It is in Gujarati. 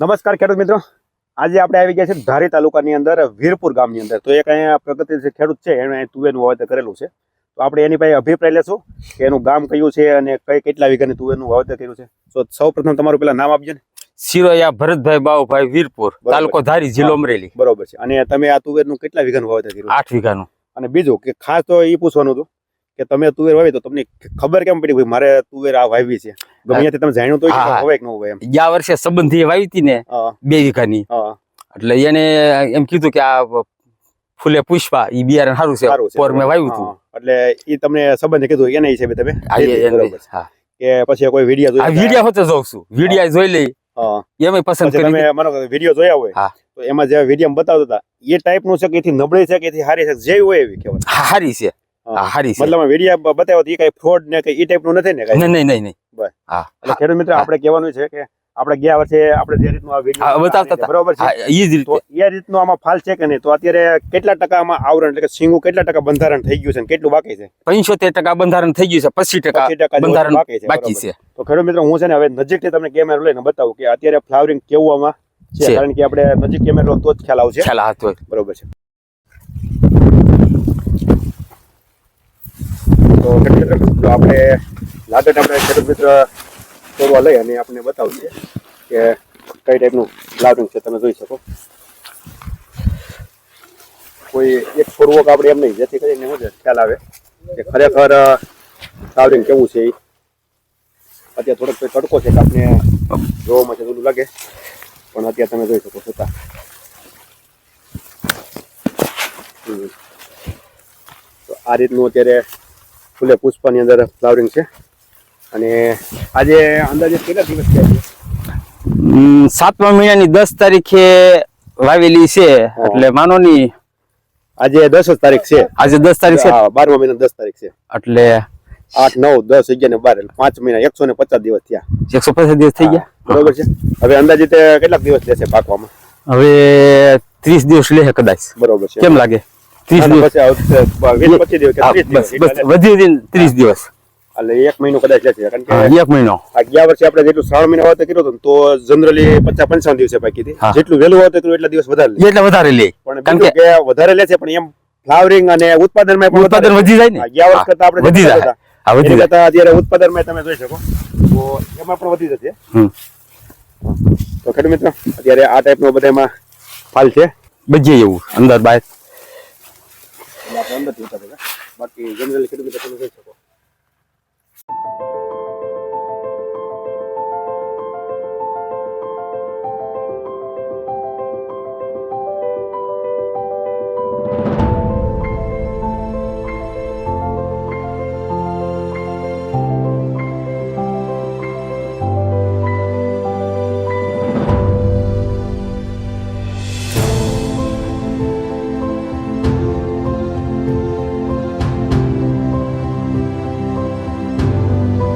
નમસ્કાર ખેડૂત મિત્રો. આજે આપણે આવી ગયા છે ધારી તાલુકાની અંદર વીરપુર ગામની અંદર. તો એક અહીંયા જે ખેડૂત છે એણે તુવેરનું વાવેતર કરેલું છે. તો આપણે એની પાસે અભિપ્રાય લેશું કે એનું ગામ કયું છે અને કઈ કેટલા વીઘાની તુવેરનું વાવેતર કર્યું છે. તો સૌ પ્રથમ તમારું પેલા નામ આપજો ને. સિરોયા ભરતભાઈ બાવુભાઈ વીરપુર તાલુકો ધારી જિલ્લો અમરેલી. બરોબર છે. અને તમે આ તુવેરનું કેટલા વીઘાનું વાવેતર કર્યું? આઠ વીઘાનું. અને બીજું કે ખાસ તો એ પૂછવાનું હતું કે તમે તુવેર વાવી તો તમને ખબર કેમ પડી ભાઈ મારે તુવેર આ વાવી છે? ગમે તમે જાણ્યું તો હા, હા. હવે કે ન એમ. ગયા વર્ષે સંબંધી વાવી હતી ને બે વીઘાની. એટલે એને એમ કીધું કે આ ફૂલે પુષ્પા ઈ બિયારણ સારું છે. પર મેં વાવ્યું હતું. એટલે એ તમને સંબંધે કીધું એના હિસાબે તમે. હા. કે પછી કોઈ વીડિયો જોઈ વીડિયો હોતે જોઉં છું. વીડિયો જોઈ લઈ. એમાં પસંદ કરી તમે મને વીડિયો જોયા હોય હા. તો એમાં જે વીડિયો બતાવતા હતા એ ટાઈપનું છે કે એથી નબળી છે કે એથી હારી છે? જેવી હોય એવી કહેવાય. હારી છે. હારી છે. મતલબ વીડિયો બતાવ્યો એ કઈ ફ્રોડ ને કઈ એ ટાઈપનું નથી ને કઈ? નહીં નહીં નહીં. નહીં એટલે ખેડૂત મિત્ર આપણે કહેવાનું છે કે આપણે ગયા વર્ષે આપણે જે રીતનું આ વીડિયો બતાવતા હતા. બરોબર છે? એ જ રીતે. એ રીતનું આમાં ફાલ છે કે નહીં? તો અત્યારે કેટલા ટકામાં આવરણ એટલે કે સિંગુ કેટલા ટકા બંધારણ થઈ ગયું છે ને કેટલું બાકી છે? પંચોતેર ટકા બંધારણ થઈ ગયું છે પચીસ ટકા બંધારણ બાકી છે તો ખેડૂત મિત્રો હું છે ને હવે નજીકથી તમને કેમેરો લઈને બતાવું કે અત્યારે ફ્લાવરિંગ કેવું આમાં છે? છે. કારણ કે આપણે નજીક કેમેરો તો જ ખ્યાલ આવશે. ખ્યાલ આવતો બરોબર છે. તો ખેડૂત આપણે લાગત આપણે ખેડૂત મિત્ર તોડવા લઈ અને આપણે બતાવીએ કે કઈ ટાઈપનું લાડું છે તમે જોઈ શકો. કોઈ એક છોડવો કે આપણે એમ નહીં, જેથી કરીને શું ખ્યાલ આવે કે ખરેખર ફ્લાવરિંગ કેવું છે એ અત્યારે થોડોક તડકો છે કે આપણે જોવામાં છે થોડું લાગે, પણ અત્યારે તમે જોઈ શકો છતાં. તો આ રીતનું અત્યારે ફૂલે પુષ્પની અંદર ફ્લાવરિંગ છે. અને આજે અંદાજે કેટલા દિવસ થયા સાતમા મહિનાની દસ તારીખે વાવેલી છે એટલે માનો ની આજે દસ જ તારીખ છે. આજે દસ તારીખ છે? બારમા મહિના દસ તારીખ છે. એટલે આઠ નવ દસ અગિયાર ને બાર એટલે પાંચ મહિના એકસો ને પચાસ દિવસ થયા. એકસો પચાસ દિવસ થઈ ગયા? બરોબર છે? હવે અંદાજે કેટલાક દિવસ લેશે પાકવામાં? હવે ત્રીસ દિવસ લે કદાચ. બરોબર છે. કેમ લાગે? ત્રીસ દિવસ. દિવસ એટલે એક મહિનો કદાચ લેશે કારણ કે એક મહિનો. ગયા વર્ષે આપણે જેટલું શ્રાવણ મહિના વાત કર્યું હતું તો જનરલી પચાસ પંચાવન દિવસે પાકી હતી. જેટલું વહેલું વાવતર કર્યું એટલા દિવસ વધારે લે. એટલે વધારે લે. કારણ કે વધારે લે છે પણ એમ ફ્લાવરિંગ અને ઉત્પાદનમાં પણ ઉત્પાદન વધી જાય ને? ગયા વર્ષ કરતા આપણે વધી જાય. હતા, વધી જાય. અત્યારે ઉત્પાદનમાં તમે જોઈ શકો. તો એમાં પણ વધી જશે. તો ખેડૂત મિત્રો અત્યારે આ ટાઈપનો બધામાં ફાલ છે. બજીએ એવું અંદર બહાર એટલે આપણે અંદરથી ઉતારી દઈએ. બાકી જનરલી